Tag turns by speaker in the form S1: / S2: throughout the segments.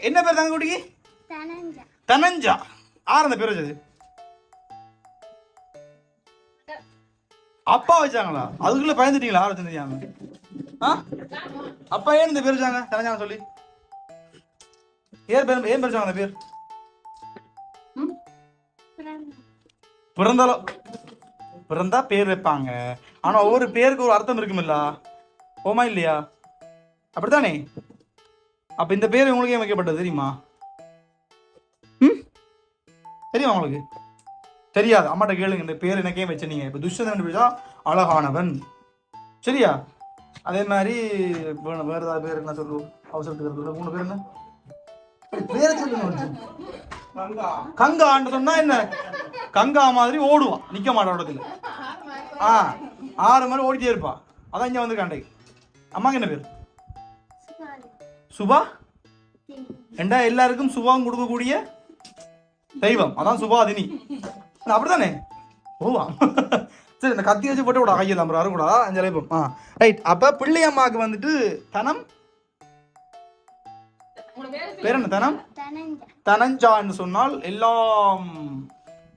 S1: என்ன பேர் தங்க குட்டிக்கு
S2: தனஞ்சா.
S1: ஆறு அந்த பேர் வச்சது? அப்பா வச்சாங்களா? அதுக்குள்ள பயந்துட்டீங்களா? ஆறு ஆ? அப்பா ஏன் இந்த பேர் வச்சாங்க? தனஞ்சாங்க சொல்லி. ஏன் பேர் ஏன் பேர் வச்சாங்க அந்த பேர்? ம்? பிறந்தாலோ? பிறந்தா பேர் வைப்பாங்க. ஆனா ஒவ்வொரு பேருக்கு ஒரு அர்த்தம் இருக்குமில்ல? ஓமா இல்லையா? அப்படித்தானே? அப்ப இந்த பேர் உங்களுக்கு ஏன் வைக்கப்பட்டது தெரியுமா? ம்? தெரியுமா உங்களுக்கு? தெரியாது. அம்மாட்ட கேளுங்க இந்த பேர் எனக்கே வச்ச நீங்க. இப்ப துஷ்யந்தன் பேசா அழகானவன். சரியா? அதே மாதிரி வேற வேற ஏதாவது பேர் என்ன சொல்லுவோம் அவசரத்துக்கு மூணு பேர் என்ன? பேரை சொல்லுங்க கங்கான்னு சொன்னா என்ன? கங்கா மாதிரி ஓடுவான் நிக்க மாட்டான் இடத்துல ஆ ஆறு மாதிரி ஓடிட்டே இருப்பா. அதான் இங்க வந்து கண்டை. அம்மாக்கு என்ன பேர்? சுபா? ஏண்டா எல்லாருக்கும் சுபாவும் கொடுக்கக்கூடிய தெய்வம். அதான் சுபாதினி அப்படிதானே? ஓவா சரி இந்த கத்தி வச்சு போட்டு கூட கையில் நம்பர் அரும் கூட அஞ்சு அழைப்போம் ஆ ரைட் அப்ப பிள்ளையம்மாவுக்கு வந்துட்டு தனம்? பேர் என்ன தனம்? தனஞ்சான்னு சொன்னால் எல்லாம்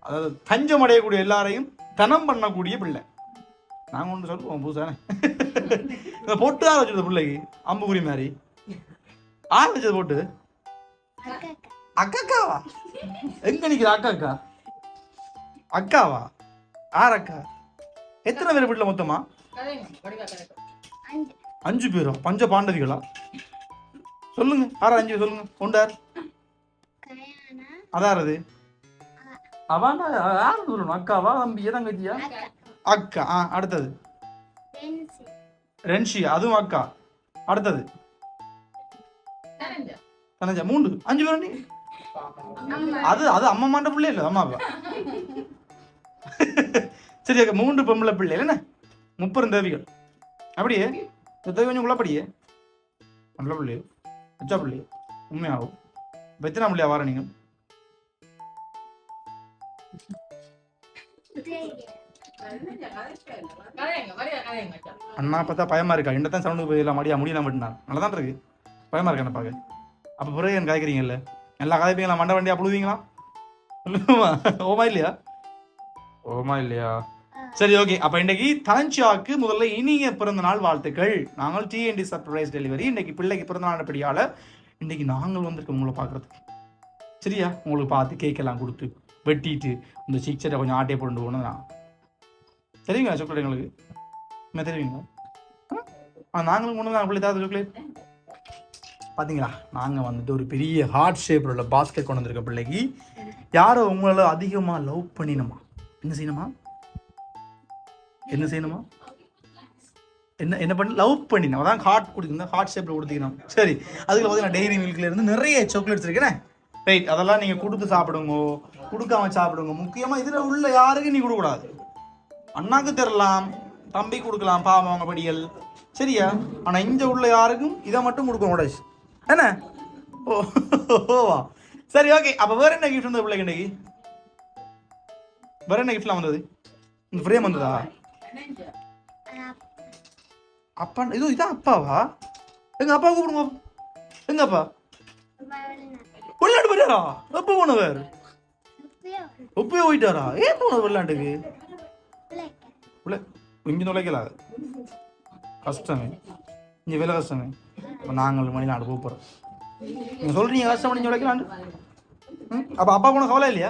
S1: அதாவது தஞ்சம் அடையக்கூடிய எல்லாரையும் தனம் பண்ணக்கூடிய பிள்ளை. நாங்கள் ஒன்று சொல்லுவோம் புதுசானே இந்த பொட்டு தான் வச்சுருந்த பிள்ளைக்கு அம்புகுரி மாதிரி. யார் வச்சது போட்டு.
S2: அக்கா
S1: அக்காக்காவா எங்க நிக்கிற அக்காக்கா அக்காவா? யார் அக்கா எத்தனை பேர் வீட்டில் மொத்தமா?
S2: அஞ்சு
S1: அஞ்சு பேரா? பஞ்ச பாண்டவிகளா? சொல்லுங்க. யாரா அஞ்சு சொல்லுங்க. கொண்டார் அதாரது அவாண்டா யார் சொல்லணும்? அக்காவா தம்பியா தங்கச்சியா?
S2: அக்கா.
S1: அக்கா ஆ அடுத்தது. ரென்ஷி அதுவும் அக்கா. அடுத்தது. தனஞ்சா மூன்று. அஞ்சு பேர் அது அது அம்மா மாண்ட பிள்ளை இல்லை அம்மா அப்பா சரி அக்கா மூன்று பொம்பளை பிள்ளை என்ன? முப்பெரும் தேவிகள். அப்படியே? தேவி கொஞ்சம் குழப்படியே நல்ல பிள்ளையோ அச்சா பிள்ளையோ உண்மையாகும் இப்போ எத்தனை பிள்ளையா வார நீங்கள் அண்ணா பார்த்தா பயமா இருக்கா? என்ன தான் சவுண்டு போயிடலாம் மடியா முடியலாம் மட்டும் நல்லா தான் இருக்கு. பயமா இருக்கு என்ன பார்க்க? அப்போ பிறகு எனக்கு காய்க்கிறீங்கல்ல? எல்லா காய்ப்பீங்களா? மண்டை வண்டியா? புழுவீங்களா? சொல்லுமா ஓமா இல்லையா? ஓமா இல்லையா? சரி ஓகே. அப்ப இன்னைக்கு தலஞ்சியாவுக்கு முதல்ல இனிய பிறந்த நாள் வாழ்த்துக்கள். நாங்கள் டிஎன்டி சர்ப்ரைஸ் டெலிவரி இன்னைக்கு பிள்ளைக்கு பிறந்த நாள் படியால இன்னைக்கு நாங்கள் வந்திருக்கோம் உங்களை பார்க்கறதுக்கு. சரியா? உங்களுக்கு பார்த்து கேக் எல்லாம் கொடுத்து வெட்டிட்டு இந்த சிக்ஸரை கொஞ்சம் ஆட்டையை போட்டு போகணும் நான் தெரியுங்களா சாக்லேட் எங்களுக்கு? என்ன தெரியுங்களா? ஆ? நாங்களும் கொண்டு தான் அப்படி தான் சாக்லேட் பார்த்தீங்களா நாங்கள் வந்துட்டு ஒரு பெரிய ஹார்ட் ஷேப்பில் உள்ள பாஸ்கெட் கொண்டு வந்திருக்க பிள்ளைக்கு. யாரை உங்களால் அதிகமாக லவ் பண்ணினுமா? என்ன செய்யணுமா? என்ன செய்யணுமா? என்ன என்ன பண்ணி லவ் பண்ணினோம். அதான் ஹார்ட் கொடுக்கணும். ஹார்ட் ஷேப்பில் கொடுத்துக்கணும். சரி. அதுக்கு பார்த்தீங்கன்னா டெய்ரி மில்க்ல இருந்து நிறைய சாக்லேட்ஸ் இருக்குண்ணே ரைட் அதெல்லாம் நீங்கள் கொடுத்து சாப்பிடுங்க. கொடுக்காம சாப்பிடுங்க. முக்கியமாக இதில் உள்ள யாருக்கும் நீ கொடுக்கூடாது அண்ணாக்கு தரலாம். தம்பி கொடுக்கலாம். பாவம் அவங்க படிகள் சரியா? ஆனால் இங்கே உள்ள யாருக்கும் இதை மட்டும் கொடுக்க கூடாது என்ன ஓ ஓவா சரி ஓகே அப்போ வேற என்ன கிஃப்ட் வந்தது பிள்ளைக்கு இன்னைக்கு வேற என்ன கிஃப்ட்லாம் வந்தது இந்த ஃப்ரேம் வந்ததா அப்பா இது இதான் அப்பாவா எங்க அப்பா கூப்பிடுங்க எங்க அப்பா விளையாட்டு போயிட்டாரா எப்போ போனவர் எப்பயோ போயிட்டாரா ஏன் போனது விளையாட்டுக்கு உள்ள இங்கே நுழைக்கல கஷ்டமே இங்கே வேலை கஷ்டமே இப்போ நாங்கள் மணி நாடு போகிறோம் நீங்கள் சொல்கிறீங்க கஷ்டம் பண்ணி நுழைக்கலான்னு ம்? அப்போ அப்பா போன கவலை இல்லையா?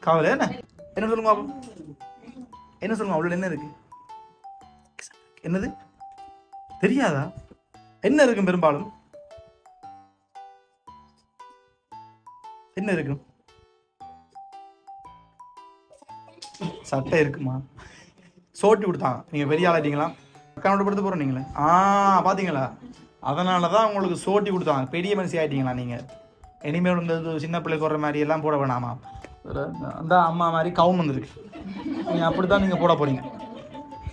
S1: கவலை என்ன? என்ன சொல்லுங்க அப்போ? என்ன சொல்லுங்க அவ்வளோ என்ன இருக்கு? என்னது? தெரியாதா? என்ன இருக்கும் பெரும்பாலும்? என்ன இருக்கும் சட்டை இருக்குமா? சோட்டி கொடுத்தாங்க நீங்க பெரிய ஆளாயிட்டீங்களா? அக்கௌண்ட் படுத்து போறோம் நீங்களே. ஆ பாத்தீங்களா? அதனால தான் உங்களுக்கு சோட்டி கொடுத்தாங்க. பெரிய மனுஷி ஆயிட்டீங்களா நீங்க? இனிமேல் இந்த இது சின்ன பிள்ளை போடுற மாதிரி எல்லாம் போட வேணாமா? அந்த அம்மா மாதிரி கவுன் வந்திருக்கு. நீங்க அப்படித்தான் நீங்க போட போறீங்க.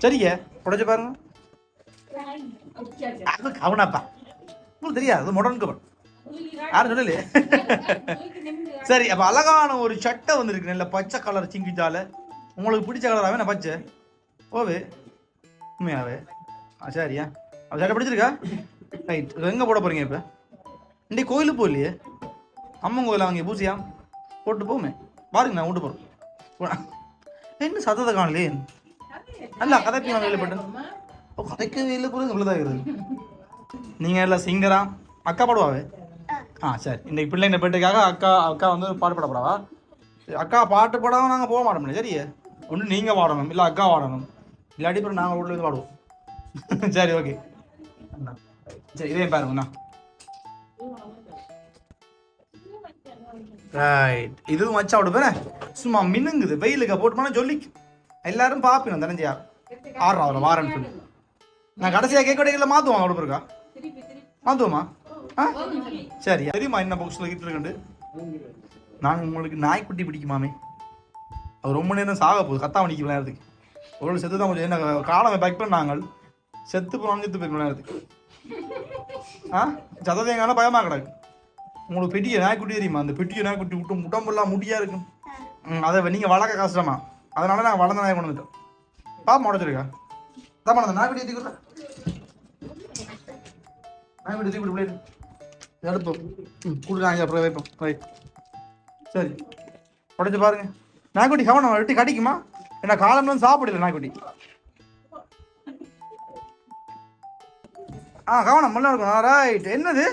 S1: சரிங்க. உடைச்சு பாருங்க. அது கவுனாப்பா. உங்களுக்கு தெரியாது அது மாடர்ன் கவன் யாரும் சொல்லலையே? சரி அப்ப அழகான ஒரு சட்டை வந்திருக்கு. நல்ல பச்சை கலர் சிங்கிச்சால உங்களுக்கு பிடிச்ச கலராகவே நான் பச்சை. ஓவே உண்மையாவே? ஆ சரியா அப்ப பிடிச்சிருக்கா ரைட் எங்கே போட போறீங்க இப்போ? இன்றைக்கி கோயிலுக்கு போகலையே. அம்மன் கோயில் அவங்க பூசியா போட்டு போமே. பாருங்க நான் விட்டு போகிறேன் என்ன சத்தத்தை காணலையே? அல்ல கதைக்கு நான் கேள்விப்பட்டேன் ஓ கதைக்கவே இல்லை கூட இவ்வளோதான் இருக்குது நீங்கள் எல்லாம் சிங்கரா அக்கா பாடுவாவே? ஆ சரி. இந்த பிள்ளைங்க பேட்டுக்காக அக்கா அக்கா வந்து பாட்டு பாட போடாவா சரி, அக்கா பாட்டு பாடாமல் நாங்கள் போக மாட்டோம் சரியே? ஒன்று நீங்கள் பாடணும் இல்லை அக்கா பாடணும். இல்லாட்டி அப்புறம் நாங்கள் உள்ள இருந்து பாடுவோம் சரி ஓகே சரி இதே பாருங்கண்ணா ரைட் இதுவும் வச்சா விடு பேர. சும்மா மினுங்குது வெயிலுக்கு போட்டு போனால் சொல்லி எல்லாரும் பார்ப்பீங்க தனஞ்சியா ஆறு அவரை வாரன் சொல்லி. நான் கடைசியாக கேட்க கடைகளில் மாற்றுவோம் அவ்வளோ இருக்கா மாற்றுவோமா ஆ? சரி தெரியுமா என்ன புக்ஸ் கிட்ட இருக்கண்டு நான் உங்களுக்கு நாய்க்குட்டி பிடிக்குமாமே. அவர் ரொம்ப நேரம் சாக போகுது. கத்தாம விளையாடுறதுக்கு. ஒரு செத்து தான் கொஞ்சம் என்ன காலம் பேக் பண்ணாங்க செத்து போனாலும் செத்து போயிருக்க நேரத்துக்கு. ஆ? சததேங்கான பயமாக கிடக்கு. உங்களுக்கு பெட்டியை நாய்க்குட்டி தெரியுமா? அந்த பெட்டியை நாய்க்குட்டி விட்டு முட்டம்பெல்லாம் முடியா இருக்கும் ம், அதை நீங்கள் வளர்க்க கஷ்டமா? அதனால நான் வளர்ந்த நாய் கொண்டு வந்துட்டோம் பாப்பா உடச்சிருக்கா தான் அந்த நாய்க்குட்டி ஏற்றிக்கிறேன் நாய்க்குட்டி ஏற்றி விட்டு எடுப்போம் ம் கொடுக்குறாங்க அப்புறம் வைப்போம். ரைட் சரி. உடச்சி பாருங்க. நாய்க்குட்டி கவனம் வெட்டி கடிக்குமா? ஏன்னா காலம்லாம் சாப்பிடல நாய்க்குட்டி. ஆ கவனம் நல்லா இருக்கும் ரைட் என்னது?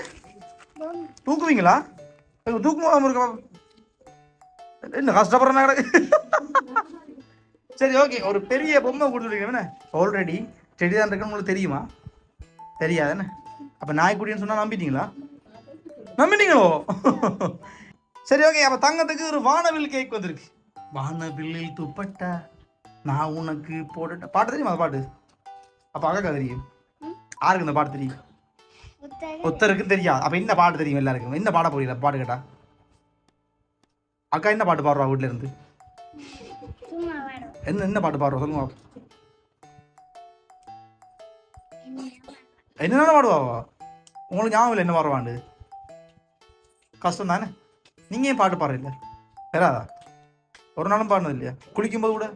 S1: தூக்குவீங்களா? தூக்குமா இருக்கா என்ன கஷ்டப்படுற கிடக்கு. சரி ஓகே ஒரு பெரிய பொம்மை கொடுத்துருக்கீங்க ஆல்ரெடி செடி தான் இருக்குன்னு உங்களுக்கு தெரியுமா? தெரியாதுன்னு அப்போ நாய்க்குட்டின்னு சொன்னால் நம்பிட்டீங்களா? நம்பிட்டீங்களோ? சரி ஓகே அப்போ தங்கத்துக்கு ஒரு வானவில் கேக் வந்திருக்கு. வானவில்லில் துப்பட்டா. நான் உனக்கு போட்டுட்ட பாட்டு தெரியுமா அந்த பாட்டு அப்போ அக்கா தெரியும் யாருக்கு இந்த பாட்டு தெரியும்
S2: புத்தகம்
S1: ஒருத்தருக்கு தெரியாது அப்ப என்ன பாட்டு தெரியும் எல்லாருக்கும் என்ன பாட போறீங்க பாட்டு கேட்டா அக்கா என்ன பாட்டு பாடுறா வீட்ல இருந்து
S2: சும்மா வாடும்
S1: என்ன என்ன பாட்டு பாடுறா சொல்லுங்க பாப்போம். என்னென்ன பாடுவா அவ? உங்களுக்கு ஞாபகம் இல்லை என்ன பாடுவாண்டு கஷ்டம் தானே நீங்க ஏன் பாட்டு பாடுறீங்க வராதா ஒரு நாளும் பாடினது இல்லையா குளிக்கும்போது கூட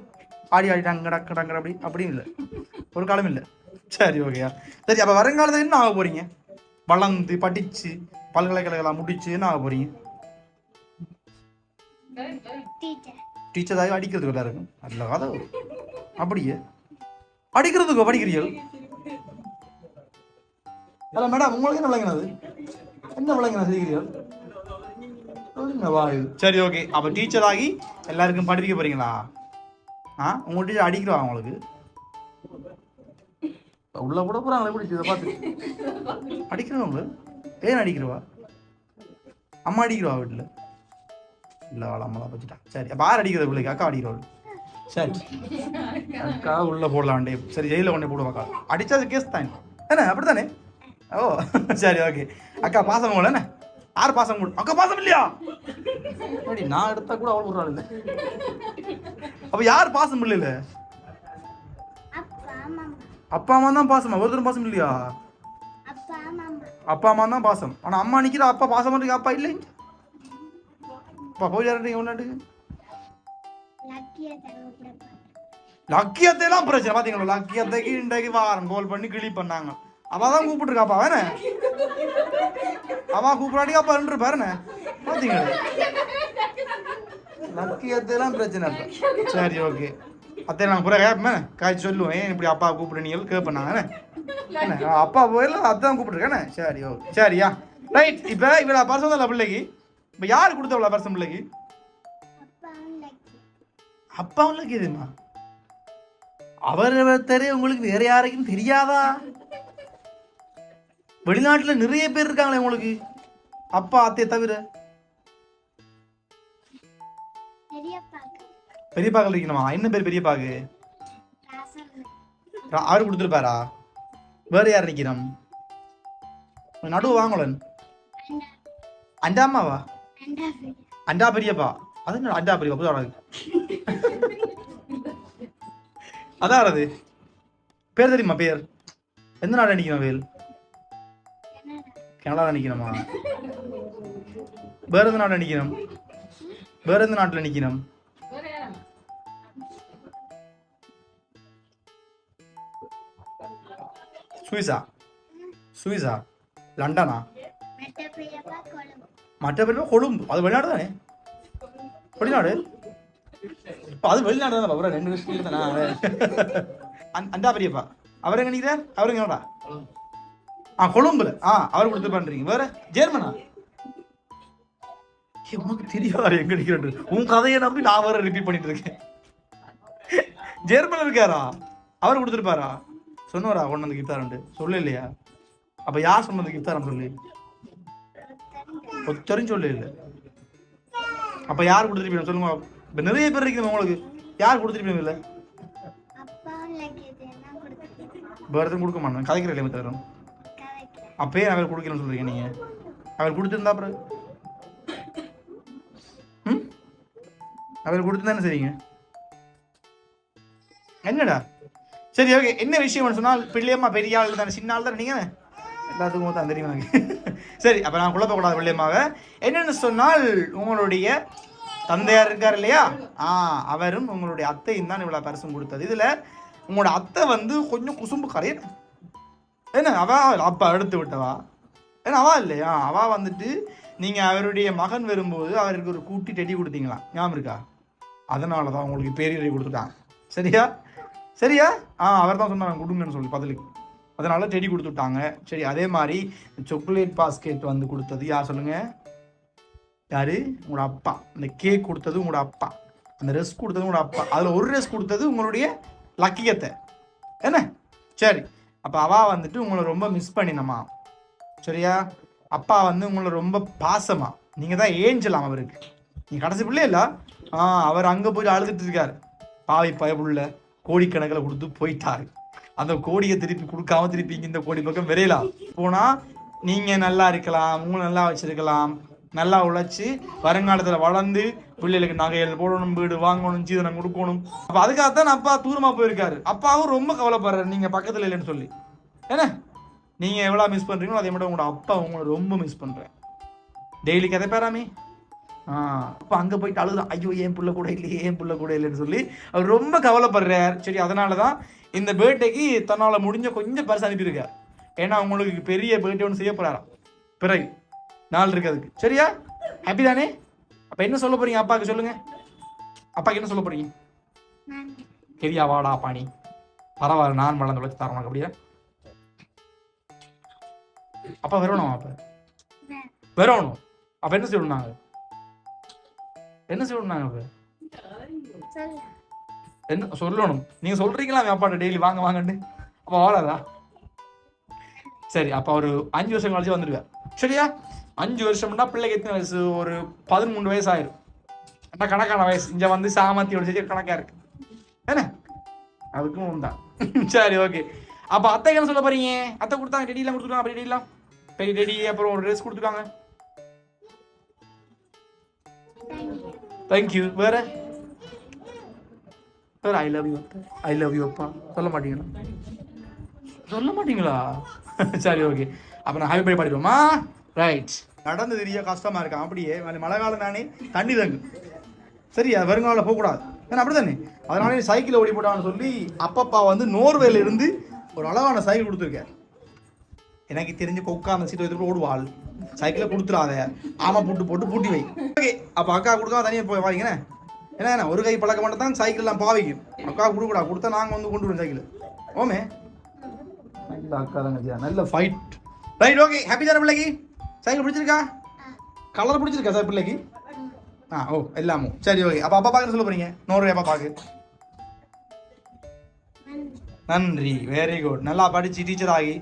S1: ஆடி ஆடி டங்க டக்கு டங்க அப்படி அப்படியும் இல்லை. ஒரு காலம் இல்லை. சரி ஓகேயா சரி அப்போ வருங்காலத்தில் என்ன ஆக போறீங்க? வளர்ந்து படிச்சு பல்கலைக்கழகம் முடிச்சு என்ன ஆக போறீங்க?
S2: டீச்சர்
S1: டீச்சர் ஆகி அடிக்கிறதுக்கு எல்லாம் இருக்கும் நல்ல கதை அப்படியே. அடிக்கிறதுக்கோ படிக்கிறீர்கள்? அல்ல மேடம் உங்களுக்கு என்ன விளங்கினது? என்ன விளங்கினது செய்கிறீர்கள்? சரி ஓகே அப்போ டீச்சர் ஆகி எல்லாருக்கும் படிக்க போறீங்களா? ஆ? உங்கள்கிட்ட அடிக்கிறவா உங்களுக்கு உள்ள கூட போகிறாங்களே பிடிச்சி இதை பார்த்து. அடிக்கிறவங்க ஏன் அடிக்கிறவா? அம்மா அடிக்கிறவா வீட்டில்? இல்லை அவளை அம்மாலாம் தான் சரி அப்போ யார் அடிக்கிறது பிள்ளைக்கு? அக்கா அடிக்கிறவள் சரி. அக்கா உள்ளே போடலாம் வண்டே சரி ஜெயிலில் கொண்டே போடுவாக்கா அக்கா. அது கேஸ் தான். என்ன அப்படித்தானே? ஓ சரி ஓகே அக்கா பாசம் போல என்ன? யார் பாசம் போடு அக்கா பாசம் இல்லையா? அப்படி நான் எடுத்தா கூட அவள் விடுறாள் இல்லை. அப்போ யார் பாசம் இல்லைல்ல
S2: அப்பா மாமா
S1: அப்பா அம்மா தான் பாசமா? ஒருத்தரும் பாசம் இல்லையா?
S2: அப்பா மாமா
S1: அப்பா அம்மா தான் பாசம். ஆனால் அம்மா நிற்கிற அப்பா பாசம் பண்ணுறீங்க அப்பா இல்லை அப்பா போய் யார்ட்டீங்க ஒன்றாட்டுக்கு
S2: லக்கிய தரவு
S1: லக்கியத்தையெல்லாம் பிரச்சனை. பாத்தீங்களா? லக்கியத்தைக்கு இன்றைக்கு வாரம் கோல் பண்ணி கிளி பண்ணாங்க. அவ தான் கூப்பிட்டுருக்காப்பா வேணே அவன் கூப்பிடாட்டியா அப்பா பாருண்ணே பாத்தீங்களா? லக்கியத்தையெல்லாம் பிரச்சனை இல்லை சரி ஓகே. அத்தை நாங்கள் பூரா கேட்பேன் காய்ச்சி சொல்லுவேன். ஏன் இப்படி அப்பா கூப்பிடுறீங்க கேட்பேன் என்ன? அப்பா போயில அதான் கூப்பிட்டுருக்கேனே சரி ஓகே. சரியா ரைட் இப்போ இவ்வளோ பர்சன் தான் பிள்ளைக்கு? இப்போ யார் கொடுத்தவளா பர்சன் பிள்ளைக்கு?
S2: அப்பாவும் லக்கி
S1: அப்பாவும் லக்கியதுமா? அவர் ஒருத்தரே உங்களுக்கு வேற யாருக்கும் தெரியாதா? வெளிநாட்டுல நிறைய பேர் இருக்காங்களே உங்களுக்கு? அப்பா அத்தையை தவிர?
S2: பெரியப்பாக்கு.
S1: பெரியப்பாக்கள் இருக்கணுமா? என்ன பேர் பெரியப்பாக்கு?
S2: ராசன்
S1: ரா- அவரு கொடுத்துருப்பாரா? வேற யார் நிக்கிறோம்? நடுவு வாங்கலன்.
S2: அண்டா
S1: அம்மாவா?
S2: அண்டா பெரிய
S1: பெரியப்பா. அது அண்டா பெரியப்பா? புது ஆடாது அதான் அது. பேர் தெரியுமா பேர்? எந்த நாடு நிற்கணும் வேல்?
S2: கனடா
S1: கனடா நிற்கணுமா வேற எந்த நாட்டில் நிற்கணும் வேற எந்த நாட்டில் நிற்கணும் சுவிசா. சுவிசா. லண்டனா?
S2: மற்ற கொழும்பு
S1: பேர் கொழும்பு. அது வெளிநாடு தானே? வெளிநாடு? இப்போ அது வெளிநாடு தானே அப்புறம் ரெண்டு வருஷத்துக்கு தானே. அண்டா பெரியப்பா. அவர் நினைக்கிறார் நிற்கிறார் அவர் எங்கடா ஆ கொழும்புல. ஆ அவர் கொடுத்து பண்றீங்க. வேற ஜெர்மனா? உனக்கு தெரியாது எங்க நிற்கிறேன் உன் கதையை நம்பி நான் வேற ரிப்பீட் பண்ணிட்டு இருக்கேன். ஜெர்மன் இருக்காரா? அவர் கொடுத்துருப்பாரா? சொன்னவரா? கொண்டு வந்து கிஃப்டாரன்ட்டு சொல்ல இல்லையா அப்ப யார் சொன்னது கிஃப்டாரன் சொல்லி? ஒத்தரும் சொல்ல இல்லை அப்ப யார் கொடுத்துருப்பீங்க? சொல்லுங்க. இப்ப நிறைய பேர் இருக்குது உங்களுக்கு. யார் கொடுத்துருப்பீங்க இல்லை வேறு கொடுக்க மாட்டேன். கதைக்கிற இல்லை தரும் அப்பயே அவர் கொடுக்கலன்னு சொல்றீங்க நீங்க. அவர் கொடுத்துருந்தா அப்புறம் ம்? அவர் கொடுத்துருந்தானே சரிங்க. என்னடா? சரி ஓகே என்ன விஷயம்னு சொன்னால் பிள்ளையம்மா பெரிய ஆள் தானே சின்ன ஆள் தானே நீங்க? எல்லாத்துக்கும் தான் தெரியும் எனக்கு. சரி அப்போ நான் குழப்பக்கூடாது பிள்ளையம்மாவை என்னன்னு சொன்னால் உங்களுடைய தந்தையார் இருக்கார் இல்லையா? ஆ அவரும் உங்களுடைய அத்தையும் தான் இவ்வளோ பரிசும் கொடுத்தது. இதில் உங்களோட அத்தை வந்து கொஞ்சம் குசும்பு கரையணும் என்ன அவ அப்பா எடுத்து விட்டவா? ஏன்னா அவா இல்லையா? அவா வந்துட்டு நீங்கள் அவருடைய மகன் வரும்போது அவருக்கு ஒரு கூட்டி டெடி கொடுத்தீங்களா? ஞாபகம் இருக்கா? அதனால தான் உங்களுக்கு பேரிடை கொடுத்துட்டான். சரியா? சரியா? ஆ அவர் தான் சொன்னாங்க கொடுங்கன்னு சொல்லி பதிலுக்கு. அதனால டெடி கொடுத்துட்டாங்க. சரி அதே மாதிரி சாக்லேட் பாஸ்கெட் வந்து கொடுத்தது யார் சொல்லுங்க? யாரு? உங்களோட அப்பா. இந்த கேக் கொடுத்தது உங்களோட அப்பா. அந்த ரெஸ் கொடுத்தது உங்களோட அப்பா. அதில் ஒரு ரெஸ் கொடுத்தது உங்களுடைய லக்கியத்தை என்ன? சரி. அப்போ அவா வந்துட்டு உங்களை ரொம்ப மிஸ் பண்ணினமா சரியா? அப்பா வந்து உங்களை ரொம்ப பாசமா. நீங்கள் தான் ஏஞ்சலாம் அவருக்கு. நீ கடைசி பிள்ளை இல்லை? ஆ அவர் அங்கே போய் அழுதுட்டு இருக்கார். பாவி பயப்புள்ள கோடிக்கணக்கில் கொடுத்து போயிட்டாரு. அந்த கோடியை திருப்பி கொடுக்காம திருப்பி இந்த கோடி பக்கம் விரையலாம் போனால் நீங்கள் நல்லா இருக்கலாம் உங்களை நல்லா வச்சுருக்கலாம். நல்லா உழைச்சி வருங்காலத்தில் வளர்ந்து பிள்ளைகளுக்கு நகைகள் போடணும் வீடு வாங்கணும் சீதனம் கொடுக்கணும். அப்போ அதுக்காகத்தான் அப்பா தூரமாக போயிருக்காரு. அப்பாவும் ரொம்ப கவலைப்படுறாரு. நீங்கள் பக்கத்தில் இல்லைன்னு சொல்லி. என்ன? நீங்கள் எவ்வளோ மிஸ் பண்ணுறீங்களோ அதே மட்டும் உங்களோட அப்பா உங்களை ரொம்ப மிஸ் பண்ணுறேன் டெய்லி கதை பேராமே ஆ அப்போ அங்கே போயிட்டு அழுதான் ஐயோ ஏன் பிள்ளை கூட இல்லையே ஏன் பிள்ளை கூட இல்லைன்னு சொல்லி அவர் ரொம்ப கவலைப்படுறார். சரி அதனால தான் இந்த பேர்டேக்கு தன்னால் முடிஞ்ச கொஞ்சம் பரிசு அனுப்பியிருக்கார். ஏன்னா அவங்களுக்கு பெரிய பேர்டே ஒன்று செய்ய போகிறாராம் பிறகு. நாள் இருக்கு அதுக்கு. சரியா? ஹாப்பி தானே? அப்போ என்ன சொல்ல போறீங்க அப்பாவுக்கு சொல்லுங்க. அப்பாவுக்கு என்ன சொல்ல போறீங்க?
S2: நன்றி
S1: பெரியா வாடா பாணி. பரவாயில்ல நான் வளர்ந்து வச்சு தரணும் அப்படியா? அப்பா வரணும் அப்ப? வரணும் அப்ப என்ன சொல்லணும் நாங்க என்ன சொல்லணும் நாங்க அப்ப? என்ன சொல்லணும். நீங்க சொல்றீங்களா அவன் அப்பாட்ட டெய்லி வாங்க வாங்கன்னு அப்ப வராதா சரி அப்ப ஒரு அஞ்சு வருஷம் கழிச்சு வந்துருவேன் சரியா? அஞ்சு வருஷம்னா பிள்ளைக்கு எத்தனை வயசு? ஒரு பதிமூணு வயசு ஆயிரும். என்ன கணக்கான வயசு. இங்க வந்து சாமத்தியோட சேர்த்து கணக்கா இருக்கு. என்ன? அதுக்கும் உண்டா சரி ஓகே அப்ப அத்தை என்ன சொல்ல போறீங்க? அத்தை கொடுத்தாங்க டெடிலாம் கொடுத்துருக்காங்க அப்படி டெடிலாம் பெரிய டெடி அப்புறம் ஒரு ட்ரெஸ் கொடுத்துருக்காங்க.
S2: தேங்க்யூ
S1: வேற? சார் ஐ லவ் யூ அப்பா ஐ லவ் யூ அப்பா. சொல்ல மாட்டீங்களா? சொல்ல மாட்டீங்களா? சரி ஓகே அப்போ நான் ஹாப்பி பர்த்டே பாடிடுவோமா? ரைட் நடந்து தெரிய கஷ்டமா இருக்கும் அப்படியே மழை- காலம் தானே தண்ணி தங்கு. சரியா வருங்காலம் போகக்கூடாது. ஏன்னா அப்படி தானே அதனால நீ சைக்கிள் ஓடி போட்டான்னு சொல்லி அப்பப்பா வந்து நோர்வேல இருந்து ஒரு அழகான சைக்கிள் கொடுத்துருக்காரு. எனக்கு தெரிஞ்சு கொக்கா அந்த சீட்டை எடுத்து ஓடுவாள். சைக்கிளை கொடுத்துடாத. ஆமா புட்டு போட்டு பூட்டி வை. ஓகே அப்போ அக்கா கொடுக்காம தனியாக போய் வாங்கினே என்ன? என்ன? ஒரு கை பழக்க மட்டும் தான் சைக்கிள் எல்லாம் பாவிக்கும். அக்கா கொடுக்கூடா கொடுத்தா நாங்கள் வந்து கொண்டு வரோம் சைக்கிள். ஓமே. நல்ல அக்கா தங்கச்சியா நல்ல ஃபைட் ரைட் ஓகே ஹாப்பி தானே பிள்ளைக்கு? சைக்கிள் பிடிச்சிருக்கா? கலர் பிடிச்சிருக்கா சார் பிள்ளைக்கு? ஆ ஓ எல்லாமும். சரி ஓகே அப்போ அப்பா பார்க்க சொல்ல போறீங்க? நூறு அப்பா பார்க்கு
S2: நன்றி.
S1: வெரி குட் நல்லா படிச்சு டீச்சர் ஆகி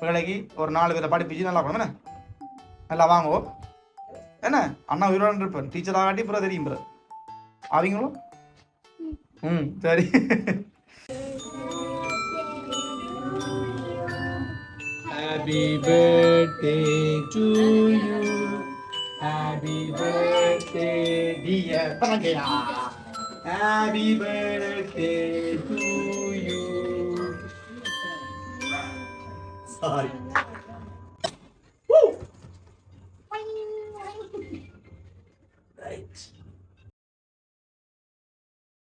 S1: பிள்ளைக்கு ஒரு நாலு பேரை படிப்பிச்சு நல்லா பண்ணணும் என்ன? நல்லா வாங்கோ. என்ன? அண்ணா உயிரோடு இருப்பேன் டீச்சர் ஆகாட்டி பிற தெரியும் பிற ஆவீங்களோ? ம் சரி. Happy birthday to you. Happy birthday, dear Pragya. Happy birthday to you. Sorry.